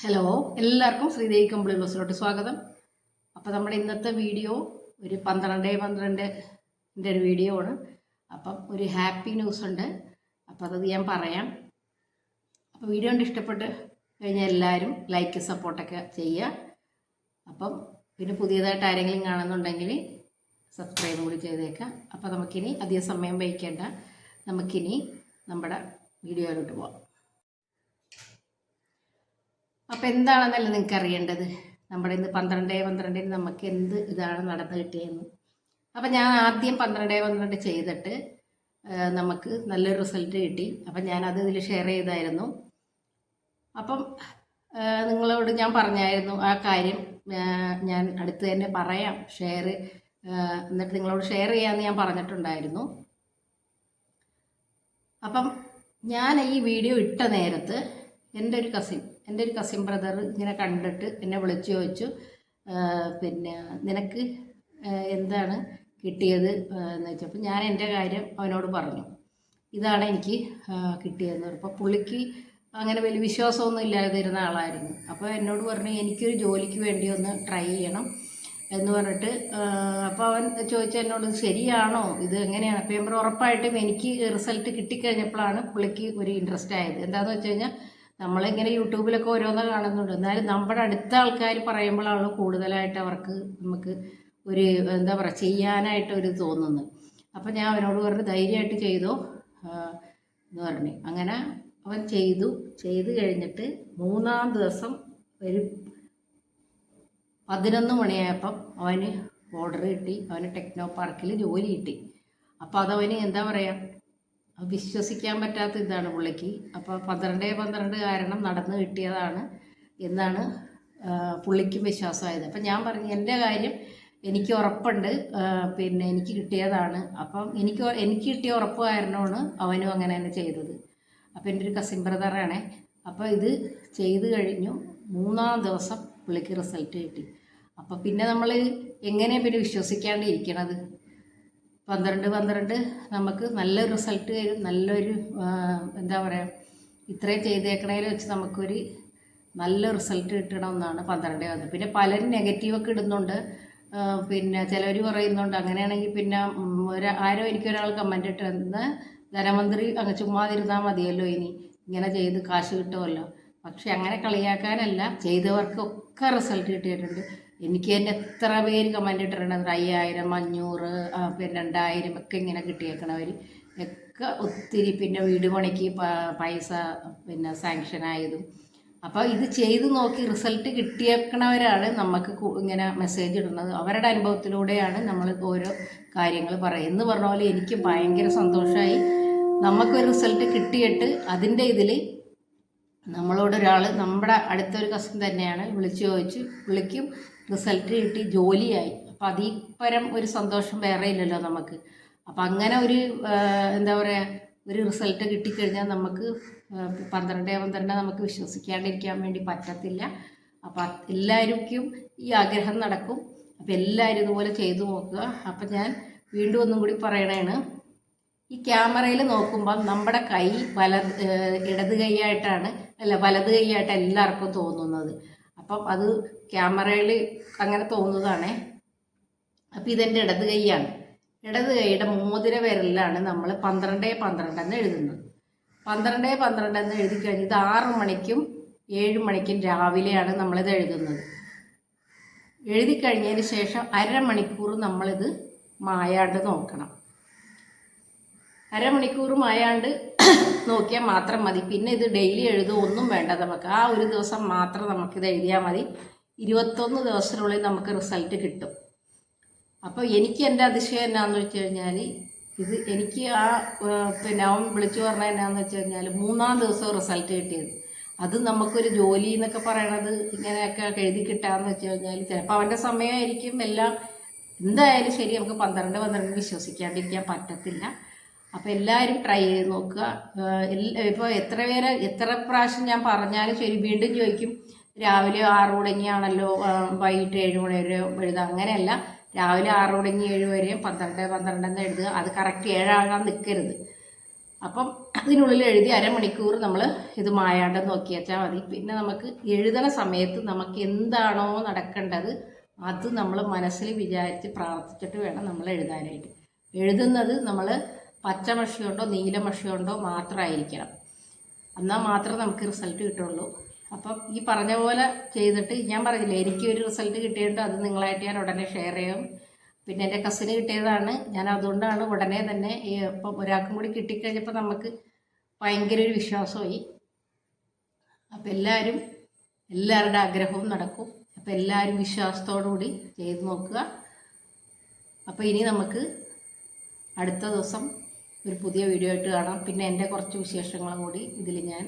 Hello എല്ലാവർക്കും ശ്രീദേവി കമ്പിളി ബസ്സിലോട്ട് സ്വാഗതം. അപ്പോൾ നമ്മുടെ ഇന്നത്തെ വീഡിയോ ഒരു പന്ത്രണ്ട് പന്ത്രണ്ടിന്റെ ഒരു വീഡിയോ ആണ്. അപ്പം ഒരു ഹാപ്പി ന്യൂസ് ഉണ്ട്. അപ്പോൾ അത് ഞാൻ പറയാം. അപ്പോൾ വീഡിയോ കണ്ട് ഇഷ്ടപ്പെട്ട് കഴിഞ്ഞാൽ എല്ലാവരും ലൈക്ക് സപ്പോർട്ടൊക്കെ ചെയ്യുക. അപ്പം പിന്നെ പുതിയതായിട്ട് ആരെങ്കിലും കാണുന്നുണ്ടെങ്കിൽ സബ്സ്ക്രൈബ് കൂടി ചെയ്തേക്കാം അപ്പോൾ നമുക്കിനി അധിക സമയം വഹിക്കേണ്ട നമുക്കിനി നമ്മുടെ വീഡിയോയിലോട്ട് പോവാം. അപ്പോൾ എന്താണെന്നല്ല നിങ്ങൾക്ക് അറിയേണ്ടത്? നമ്മുടെ ഇന്ന് പന്ത്രണ്ട് പന്ത്രണ്ടിന് നമുക്ക് എന്ത് ഇതാണ് നടന്നു കിട്ടിയെന്ന്. അപ്പം ഞാൻ ആദ്യം പന്ത്രണ്ട് പന്ത്രണ്ട് ചെയ്തിട്ട് നമുക്ക് നല്ലൊരു റിസൾട്ട് കിട്ടി. അപ്പം അത് ഇതിൽ ഷെയർ ചെയ്തായിരുന്നു. അപ്പം നിങ്ങളോട് ഞാൻ പറഞ്ഞായിരുന്നു ആ കാര്യം. ഞാൻ അടുത്ത് തന്നെ പറയാം ഷെയർ എന്നിട്ട് നിങ്ങളോട് ഷെയർ ചെയ്യാമെന്ന് ഞാൻ പറഞ്ഞിട്ടുണ്ടായിരുന്നു. അപ്പം ഞാൻ ഈ വീഡിയോ ഇട്ട നേരത്ത് എന്റെ ഒരു കസിൻ എന്റെ ഒരു കസിൻ ബ്രദർ ഇങ്ങനെ കണ്ടിട്ട് എന്നെ വിളിച്ചു ചോദിച്ചു പിന്നെ നിനക്ക് എന്താണ് കിട്ടിയത് എന്ന് വെച്ചപ്പോൾ ഞാൻ എന്റെ കാര്യം അവനോട് പറഞ്ഞു. ഇതാണ് എനിക്ക് കിട്ടിയതെന്ന് പറഞ്ഞപ്പോൾ പുള്ളിക്ക് അങ്ങനെ വലിയ വിശ്വാസമൊന്നും ഇല്ലാതിരുന്ന ആളായിരുന്നു. അപ്പോൾ എന്നോട് പറഞ്ഞു എനിക്കൊരു ജോലിക്ക് വേണ്ടി ഒന്ന് ട്രൈ ചെയ്യണം എന്ന് പറഞ്ഞിട്ട് അപ്പോൾ അവൻ ചോദിച്ചാൽ എന്നോട് ശരിയാണോ? ഇത് എങ്ങനെയാണ്? അപ്പോൾ ഞാൻ ഉറപ്പായിട്ടും എനിക്ക് റിസൾട്ട് കിട്ടിക്കഴിഞ്ഞപ്പോഴാണ് പുള്ളിക്ക് ഒരു ഇൻട്രസ്റ്റ് ആയത്. എന്താണെന്ന് വെച്ച് കഴിഞ്ഞാൽ നമ്മളിങ്ങനെ യൂട്യൂബിലൊക്കെ ഓരോന്ന് കാണുന്നുണ്ട്. എന്നാലും നമ്മുടെ അടുത്ത ആൾക്കാർ പറയുമ്പോഴാണ് കൂടുതലായിട്ട് അവർക്ക് നമുക്ക് ഒരു എന്താ പറയുക ചെയ്യാനായിട്ട് ഒരു തോന്നുന്നത്. അപ്പം ഞാൻ അവനോട് പറഞ്ഞു ധൈര്യമായിട്ട് ചെയ്തോ എന്ന് പറഞ്ഞു. അങ്ങനെ അവൻ ചെയ്തു. ചെയ്തു കഴിഞ്ഞിട്ട് മൂന്നാം ദിവസം ഒരു പതിനൊന്ന് മണിയായപ്പം അവന് ഓർഡർ കിട്ടി. അവന് ടെക്നോ പാർക്കിൽ ജോലി കിട്ടി. അപ്പോൾ അതവന് എന്താ പറയുക വിശ്വസിക്കാൻ പറ്റാത്ത ഇതാണ് പുള്ളിക്ക്. അപ്പോൾ പന്ത്രണ്ട് പന്ത്രണ്ട് കാരണം നടന്നു കിട്ടിയതാണ് എന്നാണ് പുള്ളിക്കും വിശ്വാസമായത്. അപ്പം ഞാൻ പറഞ്ഞു എന്റെ കാര്യം എനിക്ക് ഉറപ്പുണ്ട്. പിന്നെ എനിക്ക് കിട്ടിയതാണ്. അപ്പം എനിക്ക് എനിക്ക് കിട്ടിയ ഉറപ്പ് കാരണമാണ് അവനും അങ്ങനെ തന്നെ ചെയ്തത്. അപ്പോൾ എന്റെ ഒരു കസിൻ ബ്രദറാണേ അപ്പോൾ ഇത് ചെയ്ത് കഴിഞ്ഞു. മൂന്നാം ദിവസം പുള്ളിക്ക് റിസൾട്ട് കിട്ടി. അപ്പോൾ പിന്നെ നമ്മൾ എങ്ങനെ പിന്നെ വിശ്വസിക്കാണ്ട് ഇരിക്കണത്? പന്ത്രണ്ട് പന്ത്രണ്ട് നമുക്ക് നല്ലൊരു റിസൾട്ട് വരും നല്ലൊരു എന്താ പറയുക ഇത്രയും ചെയ്തേക്കണേൽ വെച്ച് നമുക്കൊരു നല്ല റിസൾട്ട് കിട്ടണമെന്നാണ് പന്ത്രണ്ട് പന്ത്രണ്ട്. പിന്നെ പലരും നെഗറ്റീവൊക്കെ ഇടുന്നുണ്ട്. പിന്നെ ചിലർ പറയുന്നുണ്ട് അങ്ങനെയാണെങ്കിൽ പിന്നെ ഒരു ആരോ എനിക്കൊരാൾ കമന്റ് ഇട്ടിരുന്നത് ധനമന്ത്രി അങ്ങ് ചുമ്മാതിരുന്നാൽ മതിയല്ലോ ഇനി. ഇങ്ങനെ ചെയ്ത് കാശ് കിട്ടുമല്ലോ. പക്ഷെ അങ്ങനെ കളിയാക്കാനല്ല ചെയ്തവർക്കൊക്കെ റിസൾട്ട് കിട്ടിയിട്ടുണ്ട്. എനിക്ക് തന്നെ എത്ര പേര് കമന്റ് ഇട്ടിട്ടുണ്ട്. അയ്യായിരം അഞ്ഞൂറ് പിന്നെ രണ്ടായിരം ഒക്കെ ഇങ്ങനെ കിട്ടിയേക്കണവർ ഒക്കെ ഒത്തിരി പിന്നെ വീട് പണിക്ക് പൈസ പിന്നെ സാങ്ഷൻ ആയതും. അപ്പോൾ ഇത് ചെയ്ത് നോക്കി റിസൾട്ട് കിട്ടിയേക്കണവരാണ് നമുക്ക് ഇങ്ങനെ മെസ്സേജ് ഇടുന്നത്. അവരുടെ അനുഭവത്തിലൂടെയാണ് നമ്മൾ ഓരോ കാര്യങ്ങൾ പറയുക എന്ന് പറഞ്ഞ പോലെ എനിക്ക് ഭയങ്കര സന്തോഷമായി നമുക്കൊരു റിസൾട്ട് കിട്ടിയിട്ട് അതിന്റെ ഇതിൽ നമ്മളോടൊരാൾ നമ്മുടെ അടുത്തൊരു കസ്റ്റം തന്നെയാണ് വിളിച്ചു ചോദിച്ചു വിളിക്കും. റിസൾട്ട് കിട്ടി ജോലിയായി. അപ്പം അതിൽ പരം ഒരു സന്തോഷം വേറെ ഇല്ലല്ലോ നമുക്ക്. അപ്പം അങ്ങനെ ഒരു എന്താ പറയുക ഒരു റിസൾട്ട് കിട്ടിക്കഴിഞ്ഞാൽ നമുക്ക് പന്ത്രണ്ട് പന്ത്രണ്ട് നമുക്ക് വിശ്വസിക്കാണ്ടിരിക്കാൻ വേണ്ടി പറ്റത്തില്ല. അപ്പം എല്ലാവർക്കും ഈ ആഗ്രഹം നടക്കും. അപ്പം എല്ലാവരും ഇതുപോലെ ചെയ്തു നോക്കുക. അപ്പം ഞാൻ വീണ്ടും ഒന്നും കൂടി പറയണേണ്. ഈ ക്യാമറയിൽ നോക്കുമ്പോൾ നമ്മുടെ കൈ വല ഇടത് കൈയായിട്ടാണ് അല്ല വലത് കൈയായിട്ട് എല്ലാവർക്കും തോന്നുന്നത്. അപ്പം അത് ക്യാമറയിൽ അങ്ങനെ തോന്നുന്നതാണേ. അപ്പം ഇതെന്റെ ഇടത് കൈയാണ്. ഇടത് കൈയുടെ മോതിര വിരലിലാണ് നമ്മൾ പന്ത്രണ്ട് പന്ത്രണ്ട് എന്ന് എഴുതുന്നത്. പന്ത്രണ്ട് പന്ത്രണ്ട് എന്ന് എഴുതി കഴിഞ്ഞ് ഇത് ആറ് മണിക്കും ഏഴ് മണിക്കും രാവിലെയാണ് നമ്മളിത് എഴുതുന്നത്. എഴുതി കഴിഞ്ഞതിന് ശേഷം അരമണിക്കൂർ നമ്മളിത് മായാണ്ട് നോക്കണം. അരമണിക്കൂർ മായാണ്ട് നോക്കിയാൽ മാത്രം മതി. പിന്നെ ഇത് ഡെയിലി എഴുതുക ഒന്നും വേണ്ട നമുക്ക്. ആ ഒരു ദിവസം മാത്രം നമുക്കിത് എഴുതിയാൽ മതി. ഇരുപത്തൊന്ന് ദിവസത്തിനുള്ളിൽ നമുക്ക് റിസൾട്ട് കിട്ടും. അപ്പോൾ എനിക്ക് എന്റെ അതിശയം എന്നാന്ന് വെച്ച് കഴിഞ്ഞാൽ ഇത് എനിക്ക് ആ പിന്നെ അവൻ വിളിച്ചു പറഞ്ഞ എന്നാന്ന് വെച്ച് കഴിഞ്ഞാൽ മൂന്നാം ദിവസം റിസൾട്ട് കിട്ടിയത്. അത് നമുക്കൊരു ജോലി എന്നൊക്കെ പറയണത് ഇങ്ങനെയൊക്കെ എഴുതി കിട്ടാന്ന് വെച്ച് കഴിഞ്ഞാൽ ചിലപ്പോൾ അവന്റെ സമയമായിരിക്കും എല്ലാം. എന്തായാലും ശരി നമുക്ക് പന്ത്രണ്ട് പന്ത്രണ്ട് വിശ്വസിക്കാണ്ടിരിക്കാൻ പറ്റത്തില്ല. അപ്പോൾ എല്ലാവരും ട്രൈ ചെയ്ത് നോക്കുക. ഇപ്പോൾ എത്ര പേര് എത്ര പ്രാവശ്യം ഞാൻ പറഞ്ഞാലും ശരി വീണ്ടും ചോദിക്കും. രാവിലെ ആറ് ആ, വൈകിട്ട് ഏഴ് മണി വരെ എഴുതുക. അങ്ങനെയല്ല. രാവിലെ ആറ് തുടങ്ങി ഏഴ് വരെയും പന്ത്രണ്ട് പന്ത്രണ്ട് എന്ന് എഴുതുക. അത് കറക്റ്റ് ഏഴാകാൻ നിൽക്കരുത് അപ്പം അതിനുള്ളിൽ എഴുതി അരമണിക്കൂർ നമ്മൾ ഇത് മായാണ്ട് നോക്കി വെച്ചാൽ മതി. പിന്നെ നമുക്ക് എഴുതണ സമയത്ത് നമുക്ക് എന്താണോ നടക്കേണ്ടത് അത് നമ്മൾ മനസ്സിൽ വിചാരിച്ച് പ്രാർത്ഥിച്ചിട്ട് വേണം നമ്മൾ എഴുതാനായിട്ട്. എഴുതുന്നത് നമ്മൾ പച്ച മഷി കൊണ്ടോ നീല മഷി കൊണ്ടോ മാത്രമായിരിക്കണം. എന്നാൽ മാത്രമേ നമുക്ക് റിസൾട്ട് കിട്ടുള്ളൂ. അപ്പം ഈ പറഞ്ഞ പോലെ ചെയ്തിട്ട് ഞാൻ പറഞ്ഞില്ലേ എനിക്ക് ഒരു റിസൾട്ട് കിട്ടിയിട്ട് അത് നിങ്ങളായിട്ട് ഞാൻ ഉടനെ ഷെയർ ചെയ്യും. പിന്നെ എന്റെ കസിന് കിട്ടിയതാണ് ഞാൻ അതുകൊണ്ടാണ് ഉടനെ തന്നെ ഈ ഇപ്പം ഒരാൾക്കും കൂടി കിട്ടിക്കഴിഞ്ഞപ്പോൾ നമുക്ക് ഭയങ്കര ഒരു വിശ്വാസമായി. അപ്പം എല്ലാവരും എല്ലാവരുടെ ആഗ്രഹവും നടക്കും. അപ്പം എല്ലാവരും വിശ്വാസത്തോടുകൂടി ചെയ്ത് നോക്കുക. അപ്പോൾ ഇനി നമുക്ക് അടുത്ത ദിവസം ഒരു പുതിയ വീഡിയോ ആയിട്ട് കാണാം. പിന്നെ എന്റെ കുറച്ച് വിശേഷങ്ങളും കൂടി ഇതിൽ ഞാൻ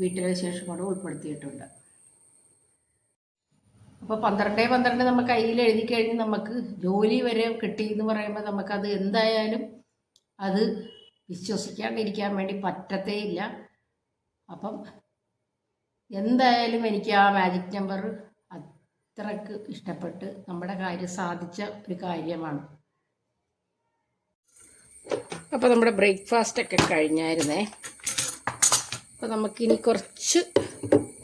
വീട്ടിലെ വിശേഷം കൂടെ ഉൾപ്പെടുത്തിയിട്ടുണ്ട്. അപ്പോൾ പന്ത്രണ്ടേ പന്ത്രണ്ട് നമ്മൾ കയ്യിൽ എഴുതി കഴിഞ്ഞ് നമുക്ക് ജോലി വരെ കിട്ടി എന്ന് പറയുമ്പോൾ നമുക്കത് എന്തായാലും അത് വിശ്വസിക്കാണ്ടിരിക്കാൻ വേണ്ടി പറ്റത്തേ ഇല്ല അപ്പം എന്തായാലും എനിക്ക് ആ മാജിക് നമ്പർ അത്രയ്ക്ക് ഇഷ്ടപ്പെട്ട് നമ്മുടെ കാര്യം സാധിച്ച ഒരു കാര്യമാണ്. അപ്പോൾ നമ്മുടെ ബ്രേക്ക്ഫാസ്റ്റ് ഒക്കെ കഴിഞ്ഞായിരുന്നേ. അപ്പോൾ നമുക്കിനി കുറച്ച്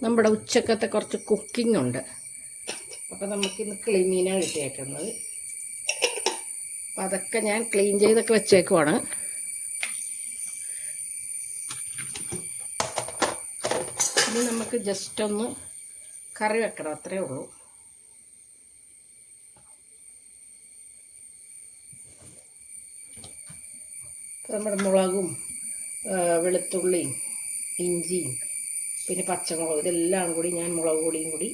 നമ്മുടെ ഉച്ചക്കത്തെ കുറച്ച് കുക്കിംഗ് ഉണ്ട്. അപ്പോൾ നമുക്കിന്ന് ക്ലീമീനാണ് കിട്ടിയേക്കുന്നത്. അപ്പം അതൊക്കെ ഞാൻ ക്ലീൻ ചെയ്തൊക്കെ വെച്ചേക്കുവാണ്. ഇനി നമുക്ക് ജസ്റ്റ് ഒന്ന് കറി വെക്കണം അത്രേ ഉള്ളൂ. നമ്മുടെ മുളകും വെളുത്തുള്ളിയും ഇഞ്ചിയും പിന്നെ പച്ചമുളക് ഇതെല്ലാം കൂടി ഞാൻ മുളക് പൊടിയും കൂടി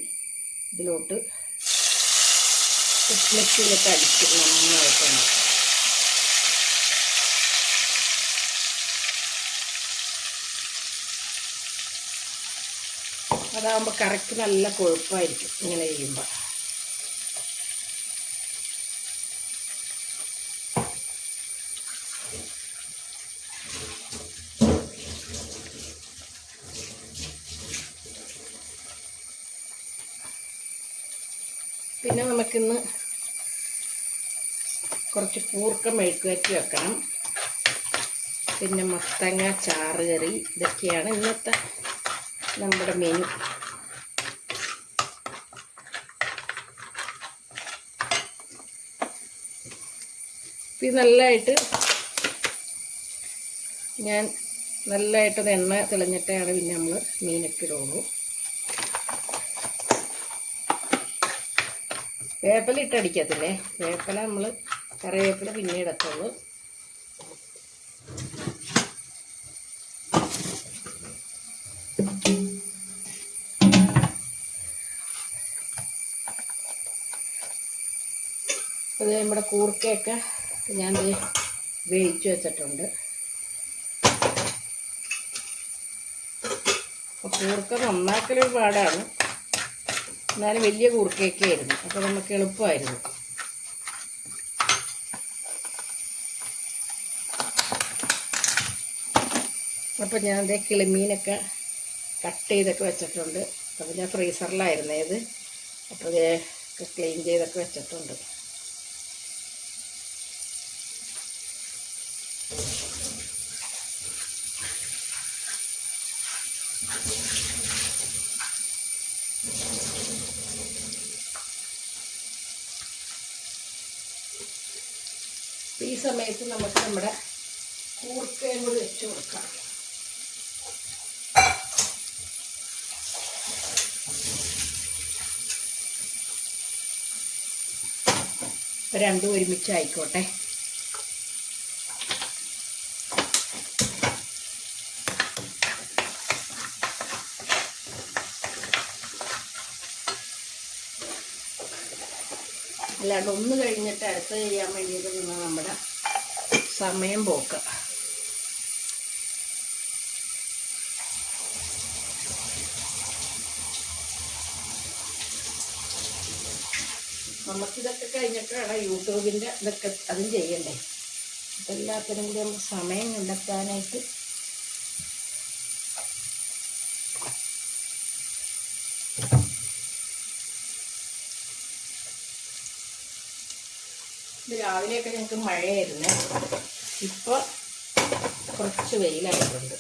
ഇതിലോട്ട് മിക്സിയിലേക്ക് അടിച്ച് നന്നായിട്ടാണ് അതാകുമ്പോൾ കറക്റ്റ് നല്ല കൊഴുപ്പായിരിക്കും ഇങ്ങനെ ചെയ്യുമ്പോൾ പിന്നെ നമുക്കിന്ന് കുറച്ച് കൂർക്ക മെഴുക്കുവറ്റി വെക്കണം. പിന്നെ മത്തങ്ങ ചാറ് കറി ഇതൊക്കെയാണ് ഇന്നത്തെ നമ്മുടെ മെനു. നല്ലതായിട്ട് ഞാൻ നല്ലതായിട്ടത് എണ്ണ തെളിഞ്ഞിട്ടാണ് പിന്നെ നമ്മൾ മീനൊക്കെ ഇടുള്ളൂ. വേപ്പില ഇട്ടടിക്കത്തില്ലേ? വേപ്പില നമ്മൾ കറിവേപ്പില പിന്നെ ഇടത്തുള്ളൂ. അത് നമ്മുടെ കൂർക്കയൊക്കെ ഞാൻ വേവിച്ച് വെച്ചിട്ടുണ്ട്. കൂർക്ക നന്നാക്കലൊരു പാടാണ് എന്നാലും വലിയ കുറുക്കയൊക്കെ ആയിരുന്നു. അപ്പോൾ നമുക്ക് എളുപ്പമായിരുന്നു. അപ്പോൾ ഞാൻ അതേ കിളിമീനൊക്കെ കട്ട് ചെയ്തൊക്കെ വെച്ചിട്ടുണ്ട്. അപ്പോൾ ഞാൻ ഫ്രീസറിലായിരുന്നേ ഇത് അപ്പോൾ ക്ലീൻ ചെയ്തൊക്കെ വെച്ചിട്ടുണ്ട് ഈ സമയത്ത് നമുക്ക് നമ്മുടെ കൂർക്കയും കൂടി വെച്ച് കൊടുക്കാം. ഇപ്പൊ രണ്ടും ഒരുമിച്ച് ആയിക്കോട്ടെ അല്ലാണ്ട് ഒന്ന് കഴിഞ്ഞിട്ട് അടുത്ത് ചെയ്യാൻ വേണ്ടിയിട്ട് നിന്ന് നമ്മുടെ സമയം പോക്ക. നമുക്കിതൊക്കെ കഴിഞ്ഞിട്ടാണ് യൂട്യൂബിന്റെ ഇതൊക്കെ അതും ചെയ്യണ്ടേ. അപ്പം എല്ലാത്തിനും കൂടി നമുക്ക് സമയം കണ്ടെത്താനായിട്ട് രാവിലെയൊക്കെ ഞങ്ങൾക്ക് മഴയായിരുന്നു. ഇപ്പോൾ കുറച്ച് വെയിലായിട്ടുണ്ട്.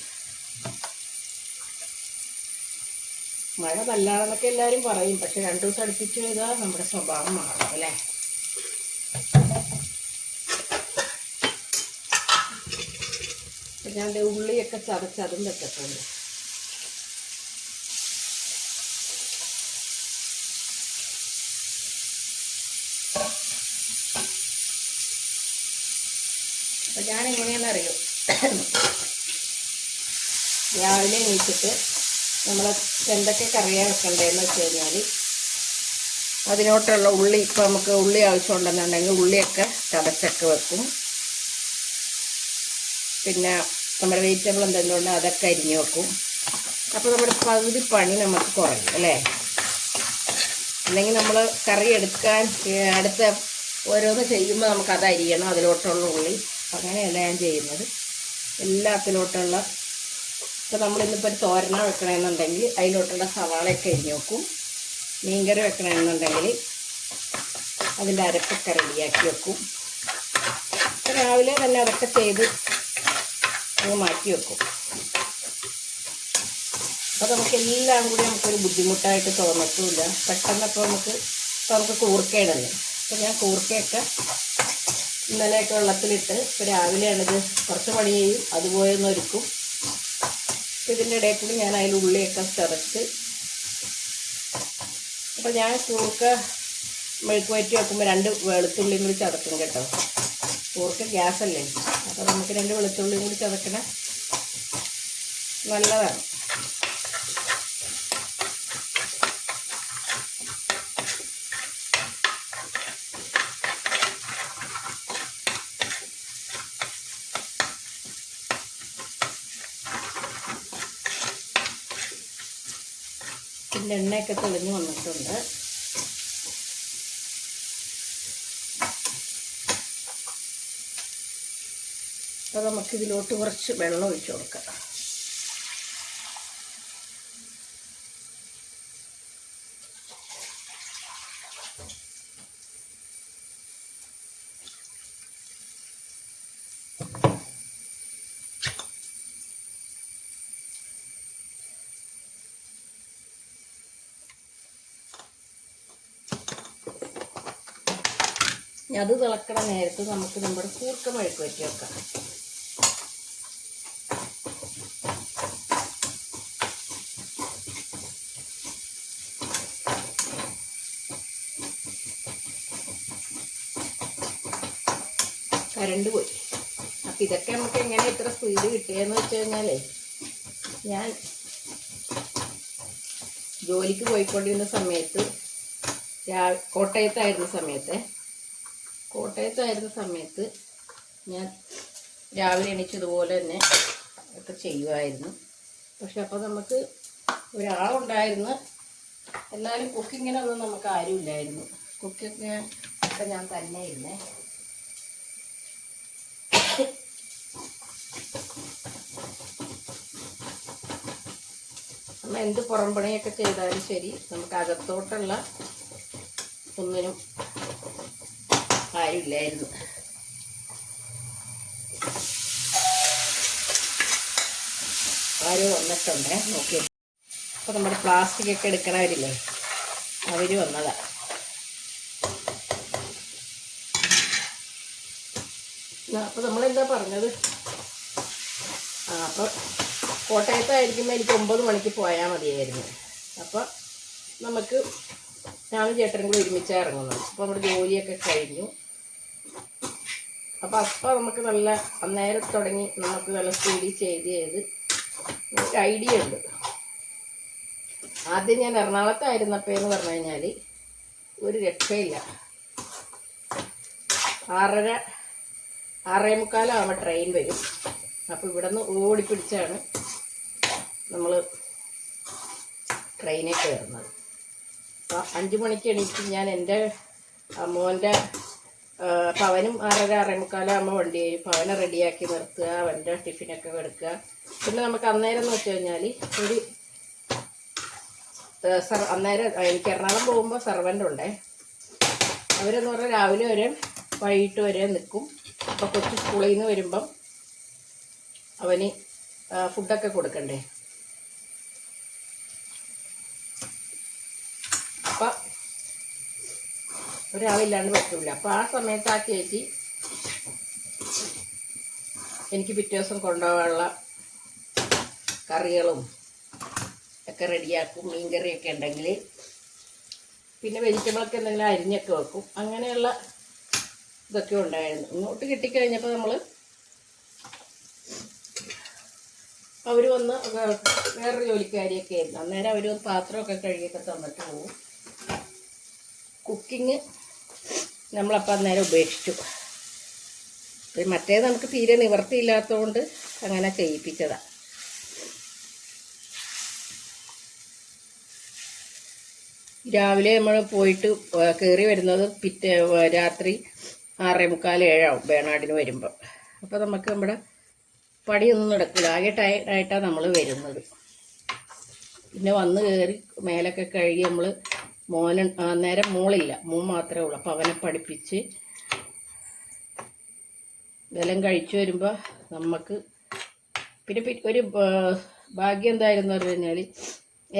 മഴ നല്ലതാണെന്നൊക്കെ എല്ലാവരും പറയും. പക്ഷെ രണ്ടു ദിവസം അടുപ്പിച്ച് ചെയ്താൽ നമ്മുടെ സ്വഭാവം മാറും അല്ലേ? ഞാൻ ഉള്ളിയൊക്കെ ചതച്ചതും വെച്ചിട്ടുണ്ട് അപ്പൊ ഞാൻ എങ്ങനെയാണെന്ന് അറിയൂ? രാവിലെ എണീച്ചിട്ട് നമ്മൾ എന്തൊക്കെ കറിയാണ് വെക്കണ്ടേന്ന് വെച്ച് കഴിഞ്ഞാൽ അതിനോട്ടുള്ള ഉള്ളി ഇപ്പം നമുക്ക് ഉള്ളി ആവശ്യമുണ്ടെന്നുണ്ടെങ്കിൽ ഉള്ളിയൊക്കെ ചതച്ചൊക്കെ വെക്കും. പിന്നെ നമ്മുടെ വെജിറ്റബിൾ എന്തെങ്കിലും ഉണ്ടോ അതൊക്കെ അരിഞ്ഞു വെക്കും. അപ്പോൾ നമ്മുടെ പകുതി പണി നമുക്ക് കുറയും അല്ലേ? അല്ലെങ്കിൽ നമ്മൾ കറി എടുക്കാൻ അടുത്ത ഓരോന്ന് ചെയ്യുമ്പോൾ നമുക്ക് അത് അരിയണം അതിലോട്ടുള്ള ഉള്ളി. അങ്ങനെയല്ല ഞാൻ ചെയ്യുന്നത്. എല്ലാത്തിലോട്ടുള്ള ഇപ്പം നമ്മൾ ഇന്നിപ്പോൾ ഒരു തോരണ വെക്കണമെന്നുണ്ടെങ്കിൽ അതിലോട്ടുള്ള സവാളയൊക്കെ അരിഞ്ഞു വെക്കും. മീൻകറി വെക്കണമെന്നുണ്ടെങ്കിൽ അതിന്റെ അരപ്പൊക്കെ റെഡിയാക്കി വെക്കും. രാവിലെ തന്നെ അതൊക്കെ ചെയ്ത് അങ്ങ് മാറ്റി വെക്കും. അപ്പോൾ നമുക്ക് എല്ലാം കൂടി നമുക്കൊരു ബുദ്ധിമുട്ടായിട്ട് തോന്നത്തുമില്ല. പെട്ടെന്നപ്പോൾ നമുക്ക് ഇപ്പോൾ നമുക്ക് കൂർക്കയിടല്ലേ അപ്പോൾ ഞാൻ കൂർക്കയൊക്കെ ഇന്നലെയൊക്കെ വെള്ളത്തിലിട്ട് ഇപ്പോൾ രാവിലെയാണിത് കുറച്ച് പണി ചെയ്യും അതുപോലെ ഒന്ന് ഒരുക്കും. ഇതിന്റെ ഇടയിൽ കൂടി ഞാൻ അതിൽ ഉള്ളിയൊക്കെ ചതച്ച് അപ്പോൾ ഞാൻ കൂർക്ക മെഴുക്ക് വറ്റി വെക്കുമ്പോൾ രണ്ട് വെളുത്തുള്ളിയും കൂടി ചതക്കും കേട്ടോ. കൂർക്ക ഗ്യാസല്ലേ? അപ്പോൾ നമുക്ക് രണ്ട് വെളുത്തുള്ളിയും കൂടി ചതക്കണം നല്ലതാണ് ഇതിന്റെ എണ്ണയൊക്കെ തെളിഞ്ഞു വന്നിട്ടുണ്ട്. അപ്പോൾ നമുക്കിതിലോട്ട് കുറച്ച് വെള്ളം ഒഴിച്ചു കൊടുക്കാം. അത് തിളക്കണ നേരത്ത് നമുക്ക് നമ്മുടെ കൂർക്ക മെഴുക്ക് വെച്ച് വെക്കാം. കരണ്ട് പോയി. അപ്പം ഇതൊക്കെ നമുക്ക് എങ്ങനെ ഇത്ര സ്പീഡ് കിട്ടിയെന്ന് വെച്ച് കഴിഞ്ഞാലേ ഞാൻ ജോലിക്ക് പോയിക്കൊണ്ടിരുന്ന സമയത്ത് കോട്ടയത്തായിരുന്ന സമയത്ത് കോട്ടയത്തായിരുന്ന സമയത്ത് ഞാൻ രാവിലെ എണീച്ചതുപോലെ തന്നെ ഒക്കെ ചെയ്യുമായിരുന്നു പക്ഷെ അപ്പോൾ നമുക്ക് ഒരാളുണ്ടായിരുന്നു. എന്നാലും കുക്കിങ്ങിനൊന്നും നമുക്ക് ആരുമില്ലായിരുന്നു. കുക്കിങ് ഒക്കെ ഞാൻ തന്നെ ഇരുന്നേ നമ്മൾ എന്ത് പുറംപണിയൊക്കെ ചെയ്താലും ശരി നമുക്ക് അകത്തോട്ടുള്ള ഒന്നിനും ആരുമില്ലായിരുന്നു ആരോ വന്നിട്ടുണ്ടേ. നോക്കി അപ്പോൾ നമ്മുടെ പ്ലാസ്റ്റിക് ഒക്കെ എടുക്കണവരില്ലേ? അവർ വന്നതാ. അപ്പോൾ നമ്മളെന്താ പറഞ്ഞത്? ആ അപ്പോൾ കോട്ടയത്തായിരിക്കുമ്പോൾ എനിക്ക് ഒമ്പത് മണിക്ക് പോയാൽ മതിയായിരുന്നു. അപ്പോൾ നമുക്ക് ഞാനും ചേട്ടനും കൂടി ഒരുമിച്ചാണ് ഇറങ്ങുന്നത് അപ്പോൾ നമ്മുടെ ജോലിയൊക്കെ കഴിഞ്ഞു. അപ്പോൾ അപ്പോൾ നമുക്ക് നല്ല അന്നേരം തുടങ്ങി നമുക്ക് നല്ല സ്പീഡിൽ ചെയ്ത് ചെയ്ത് എനിക്ക് ഐഡിയ ഉണ്ട്. ആദ്യം ഞാൻ എറണാകുളത്തായിരുന്നപ്പോൾ എന്ന് പറഞ്ഞു കഴിഞ്ഞാൽ ഒരു രക്ഷയില്ല. ആറര ആറേ മുക്കാലാകുമ്പോൾ ട്രെയിൻ വരും. അപ്പോൾ ഇവിടെ നിന്ന് ഓടിപ്പിടിച്ചാണ് നമ്മൾ ട്രെയിനിൽ കയറുന്നത്. അപ്പോൾ അഞ്ച് മണിക്ക് എണീറ്റ് ഞാൻ എന്റെ മോന്റെ അപ്പം അവനും ആറര ആറേമുക്കാലാകുമ്പോൾ വണ്ടി വരും. അപ്പോൾ അവനെ റെഡിയാക്കി നിർത്തുക അവന്റെ ടിഫിനൊക്കെ എടുക്കുക പിന്നെ നമുക്ക് അന്നേരം എന്ന് വെച്ച് കഴിഞ്ഞാൽ ഒരു സർ അന്നേരം എനിക്ക് എറണാകുളം പോകുമ്പോൾ സർവന്റ് ഉണ്ടേ. അവരെന്ന് പറഞ്ഞാൽ രാവിലെ വരെ വൈകിട്ട് വരെ നിൽക്കും അപ്പോൾ കൊച്ചു സ്കൂളിൽ നിന്ന് വരുമ്പം അവന് ഫുഡൊക്കെ കൊടുക്കണ്ടേ. ഒരാളില്ലാണ്ട് പറ്റില്ല അപ്പം ആ സമയത്ത് ആ ചേച്ചി എനിക്ക് പിറ്റേ ദിവസം കൊണ്ടുപോകാനുള്ള കറികളും ഒക്കെ റെഡിയാക്കും മീൻ കറിയൊക്കെ ഉണ്ടെങ്കിൽ പിന്നെ വെജിറ്റബിളൊക്കെ എന്തെങ്കിലും അരിഞ്ഞൊക്കെ വെക്കും. അങ്ങനെയുള്ള ഇതൊക്കെ ഉണ്ടായിരുന്നു. ഇങ്ങോട്ട് കിട്ടിക്കഴിഞ്ഞപ്പോൾ നമ്മൾ അവർ വന്ന് വേറൊരു ജോലിക്കാരിയൊക്കെ ആയിരുന്നു. അന്നേരം അവർ പാത്രമൊക്കെ കഴുകിയൊക്കെ തന്നിട്ട് പോവും. കുക്കിങ് നമ്മളപ്പോൾ അന്നേരം ഉപേക്ഷിച്ചു. പിന്നെ മറ്റേ നമുക്ക് തീരെ നിവർത്തിയില്ലാത്തതുകൊണ്ട് അങ്ങനെ ചെയ്യിപ്പിച്ചതാണ് രാവിലെ നമ്മൾ പോയിട്ട് കയറി വരുന്നത് പിറ്റേ രാത്രി ആറേ മുക്കാൽ ഏഴാവും വേണാടിന് വരുമ്പോൾ അപ്പോൾ നമുക്ക് നമ്മുടെ പണിയൊന്നും നടക്കില്ല ആകെ ടയർഡായിട്ടാണ് നമ്മൾ വരുന്നത്. പിന്നെ വന്ന് കയറി മേലൊക്കെ കഴുകി നമ്മൾ മോന നേരം മോളില്ല. മോൻ മാത്രമേ ഉള്ളൂ. അപ്പോൾ അവനെ പഠിപ്പിച്ച് ഇതെല്ലാം കഴിച്ചു വരുമ്പോൾ നമുക്ക് പിന്നെ ഒരു ഭാഗ്യം എന്തായിരുന്നു പറഞ്ഞു കഴിഞ്ഞാൽ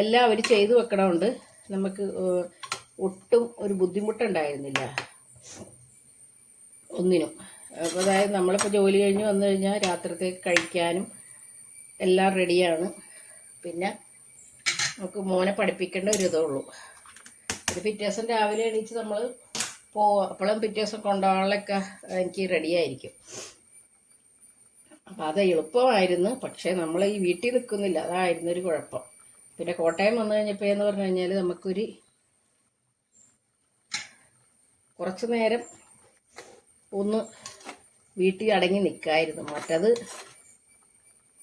എല്ലാം അവർ ചെയ്തു വെക്കണമുണ്ട് നമുക്ക് ഒട്ടും ഒരു ബുദ്ധിമുട്ടുണ്ടായിരുന്നില്ല. ഒന്നിനും. അതായത് നമ്മളിപ്പോൾ ജോലി കഴിഞ്ഞ് വന്നു കഴിഞ്ഞാൽ രാത്രിത്തേക്ക് കഴിക്കാനും എല്ലാം റെഡിയാണ് പിന്നെ നമുക്ക് മോനെ പഠിപ്പിക്കേണ്ട ഒരു ഇതേ ഉള്ളൂ. ഇത് പിറ്റേ ദിവസം രാവിലെ എണീച്ച് നമ്മൾ പോവുക അപ്പോഴും പിറ്റേ ദിവസം കൊണ്ടുപോകാനൊക്കെ എനിക്ക് റെഡിയായിരിക്കും അപ്പം അത് എളുപ്പമായിരുന്നു. പക്ഷേ നമ്മൾ ഈ വീട്ടിൽ നിൽക്കുന്നില്ല അതായിരുന്നു ഒരു കുഴപ്പം. പിന്നെ കോട്ടയം വന്നു കഴിഞ്ഞപ്പോൾ എന്ന് പറഞ്ഞു കഴിഞ്ഞാൽ നമുക്കൊരു കുറച്ച് നേരം ഒന്ന് വീട്ടിൽ അടങ്ങി നിൽക്കായിരുന്നു മറ്റത്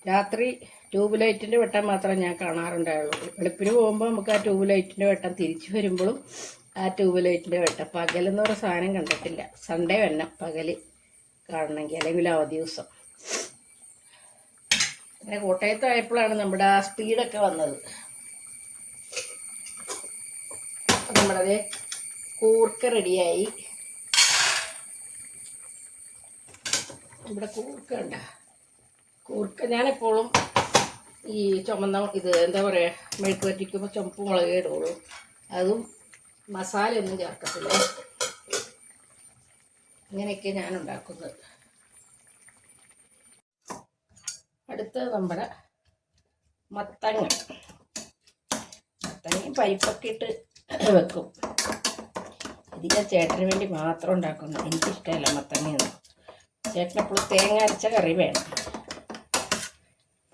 രാത്രി ട്യൂബ് ലൈറ്റിന്റെ വെട്ടം മാത്രമേ ഞാൻ കാണാറുണ്ടായുള്ളൂ. വെളുപ്പിന് പോകുമ്പോൾ നമുക്ക് ആ ട്യൂബ് ലൈറ്റിന്റെ വെട്ടം തിരിച്ചു വരുമ്പോഴും ആ ട്യൂബ് ലൈറ്റിന്റെ വെട്ടം. പകലെന്ന് പറയുന്ന സാധനം കണ്ടിട്ടില്ല. സൺഡേ വരണം പകൽ കാണണമെങ്കിൽ അല്ലെങ്കിൽ അവധി ദിവസം. അങ്ങനെ കോട്ടയത്തായപ്പോഴാണ് നമ്മുടെ ആ സ്പീഡൊക്കെ വന്നത്. നമ്മുടെ കൂർക്ക റെഡിയായി. ഇവിടെ കൂർക്ക ഉണ്ട? കൂർക്ക ഞാനെപ്പോഴും ഈ ചുമന്ന ഇത് എന്താ പറയുക മെഴുക്ക് വറ്റിക്കുമ്പോൾ ചുമപ്പ് മുളകേ ഇടുള്ളൂ. അതും മസാലയൊന്നും ചേർക്കത്തില്ല. ഇങ്ങനെയൊക്കെ ഞാൻ ഉണ്ടാക്കുന്നത്. അടുത്ത നമ്മുടെ മത്തങ്ങ. മത്തങ്ങയും പരിപ്പൊക്കെ ഇട്ട് വെക്കും. ഞാൻ ചേട്ടന് വേണ്ടി മാത്രം ഉണ്ടാക്കുന്നു. എനിക്കിഷ്ടമല്ല മത്തങ്ങയൊന്നും ചേട്ടനെപ്പോഴും തേങ്ങ അരച്ച കറി വേണം.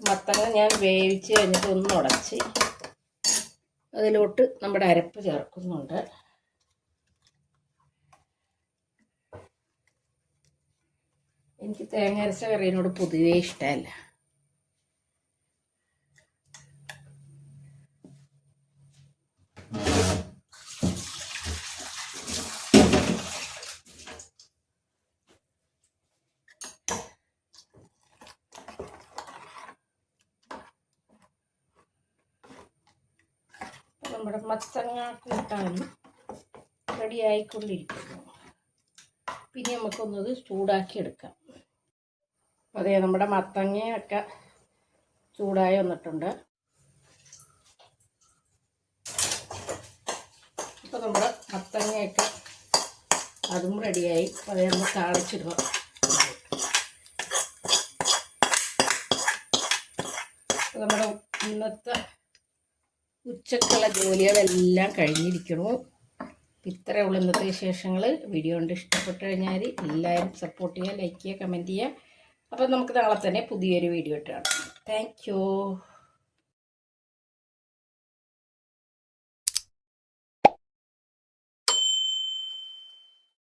മത്തങ്ങ ഞാൻ വേവിച്ച് കഴിഞ്ഞിട്ട് ഒന്ന് ഉടച്ച് അതിലോട്ട് നമ്മുടെ അരപ്പ് ചേർക്കുന്നുണ്ട്. എനിക്ക് തേങ്ങ അരച്ച കറീനോട് പൊതുവേ ഇഷ്ടമല്ല നമ്മുടെ മത്തങ്ങ കൂട്ടാനും റെഡി ആയിക്കൊണ്ടിരിക്കുന്നു പിന്നെ നമുക്കൊന്നത് ചൂടാക്കി എടുക്കാം അതെ നമ്മുടെ മത്തങ്ങയൊക്കെ ചൂടായി വന്നിട്ടുണ്ട്. അപ്പോൾ നമ്മുടെ മത്തങ്ങയൊക്കെ അതും റെഡിയായി. അതേ നമ്മൾ താളിച്ചിടുക. നമ്മുടെ ഇന്നത്തെ ഉച്ചക്കുള്ള ജോലികളെല്ലാം കഴിഞ്ഞിരിക്കണു. ഇത്രയേ ഉള്ളൂ ഇന്നത്തെ വിശേഷങ്ങൾ വീഡിയോ കൊണ്ട് ഇഷ്ടപ്പെട്ട് കഴിഞ്ഞാൽ എല്ലാവരും സപ്പോർട്ട് ചെയ്യുക ലൈക്ക് ചെയ്യുക കമന്റ് ചെയ്യുക. അപ്പം നമുക്ക് നാളെ തന്നെ പുതിയൊരു വീഡിയോ ഇട്ടാണ് താങ്ക്